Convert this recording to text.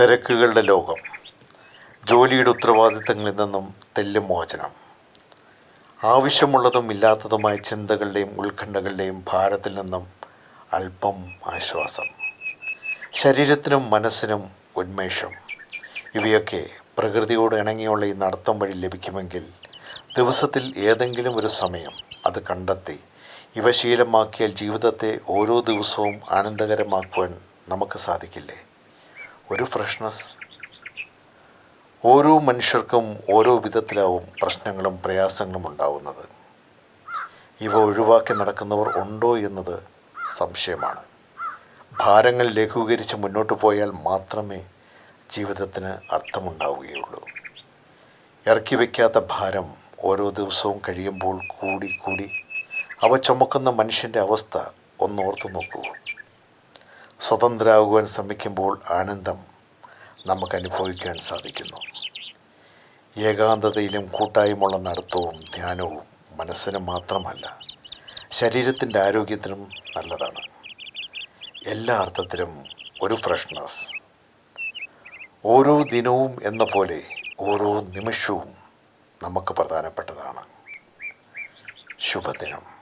തിരക്കുകളുടെ ലോകം. ജോലിയുടെ ഉത്തരവാദിത്തങ്ങളിൽ നിന്നും തെല്ലും മോചനം. ആവശ്യമുള്ളതും ഇല്ലാത്തതുമായ ചിന്തകളുടെയും ഉത്കണ്ഠകളുടെയും ഭാരത്തിൽ നിന്നും അല്പം ആശ്വാസം. ശരീരത്തിനും മനസ്സിനും ഉന്മേഷം. ഇവയൊക്കെ പ്രകൃതിയോട് ഇണങ്ങിയുള്ള ഈ നടത്തം വഴി ലഭിക്കുമെങ്കിൽ ദിവസത്തിൽ ഏതെങ്കിലും ഒരു സമയം അത് കണ്ടെത്തി ഇവ ശീലമാക്കിയാൽ ജീവിതത്തെ ഓരോ ദിവസവും ആനന്ദകരമാക്കുവാൻ നമുക്ക് സാധിക്കില്ലേ? ഒരു ഫ്രഷ്നസ് ഓരോ മനുഷ്യർക്കും ഓരോ വിധത്തിലാവും പ്രശ്നങ്ങളും പ്രയാസങ്ങളും ഉണ്ടാവുന്നത്. ഇവ ഒഴിവാക്കി നടക്കുന്നവർ ഉണ്ടോ എന്നത് സംശയമാണ്. ഭാരങ്ങൾ ലഘൂകരിച്ച് മുന്നോട്ട് പോയാൽ മാത്രമേ ജീവിതത്തിന് അർത്ഥമുണ്ടാവുകയുള്ളൂ. ഇറക്കി വയ്ക്കാത്ത ഭാരം ഓരോ ദിവസവും കഴിയുമ്പോൾ കൂടി കൂടി അവ ചുമക്കുന്ന മനുഷ്യന്റെ അവസ്ഥ ഒന്നോർത്തു നോക്കൂ. സ്വതന്ത്രരാകുവാൻ ശ്രമിക്കുമ്പോൾ ആനന്ദം നമുക്ക് അനുഭവിക്കാൻ സാധിക്കുന്നു. ഏകാന്തതയിലും കൂട്ടായ്മയുള്ള നടത്തവും ധ്യാനവും മനസ്സിന് മാത്രമല്ല ശരീരത്തിന്റെ ആരോഗ്യത്തിനും നല്ലതാണ്. എല്ലാ അർത്ഥത്തിലും ഒരു ഫ്രഷ്നസ്. ഓരോ ദിനവും എന്ന പോലെ ഓരോ നിമിഷവും നമുക്ക് പ്രധാനപ്പെട്ടതാണ്. ശുഭദിനം.